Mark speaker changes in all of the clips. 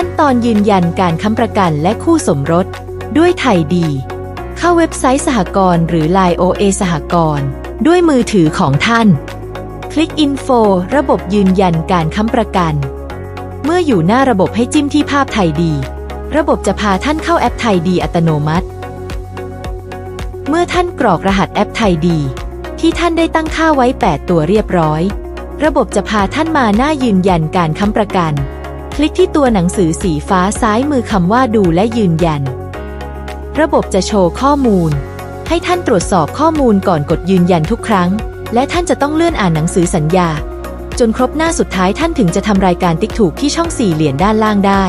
Speaker 1: ขั้นตอนยืนยันการค้ำประกันและคู่สมรส ด้วยไทยดี เข้าเว็บไซต์สหกรณ์หรือ Line OA สหกรณ์ด้วยมือถือของท่าน คลิก Info ระบบยืนยันการค้ำประกัน เมื่ออยู่หน้าระบบให้จิ้มที่ภาพไทยดี ระบบจะพาท่านเข้าแอปไทยดีอัตโนมัติ เมื่อท่านกรอกรหัสแอปไทยดี ที่ท่านได้ตั้งค่าไว้ 8 ตัวเรียบร้อย ระบบจะพาท่านมาหน้ายืนยันการค้ำประกัน ลิกที่ตัวหนังสือสีฟ้าซ้ายมือคำว่าดูและยืนยัน ระบบจะโชว์ข้อมูล ให้ท่านตรวจสอบข้อมูลก่อนกดยืนยันทุกครั้ง และท่านจะต้องเลื่อนอ่านหนังสือสัญญา จนครบหน้าสุดท้ายท่านถึงจะทำรายการติ๊กถูกที่ช่องสี่เหรียญด้านล่างได้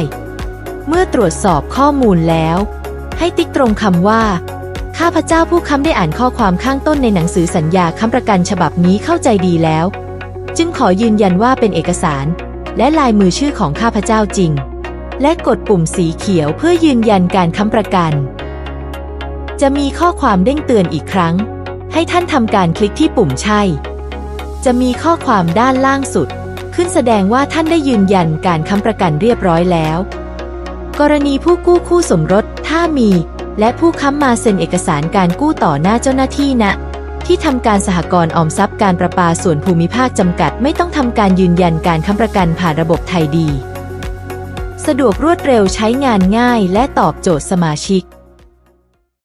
Speaker 1: เมื่อตรวจสอบข้อมูลแล้ว ให้ติ๊กตรงคำว่า ข้าพเจ้าผู้ค้ำได้อ่านข้อความข้างต้นในหนังสือสัญญาค้ำประกันฉบับนี้เข้าใจดีแล้ว จึงขอยืนยันว่าเป็นเอกสาร และลายมือชื่อของข้าพเจ้าจริง และกดปุ่มสีเขียวเพื่อยืนยันการค้ำประกัน จะมีข้อความเด้งเตือนอีกครั้ง ให้ท่านทำการคลิกที่ปุ่มใช่ จะมีข้อความด้านล่างสุด ขึ้นแสดงว่าท่านได้ยืนยันการค้ำประกันเรียบร้อยแล้ว กรณีผู้กู้คู่สมรสถ้ามี และผู้ค้ำมาเซ็นเอกสารการกู้ต่อหน้าเจ้าหน้าที่ณ ที่ทำการสหกรณ์ออมทรัพย์การประปาส่วนภูมิภาคจำกัด ไม่ต้องทำการยืนยันการค้ำประกันผ่านระบบไทยดี สะดวกรวดเร็วใช้งานง่ายและตอบโจทย์สมาชิก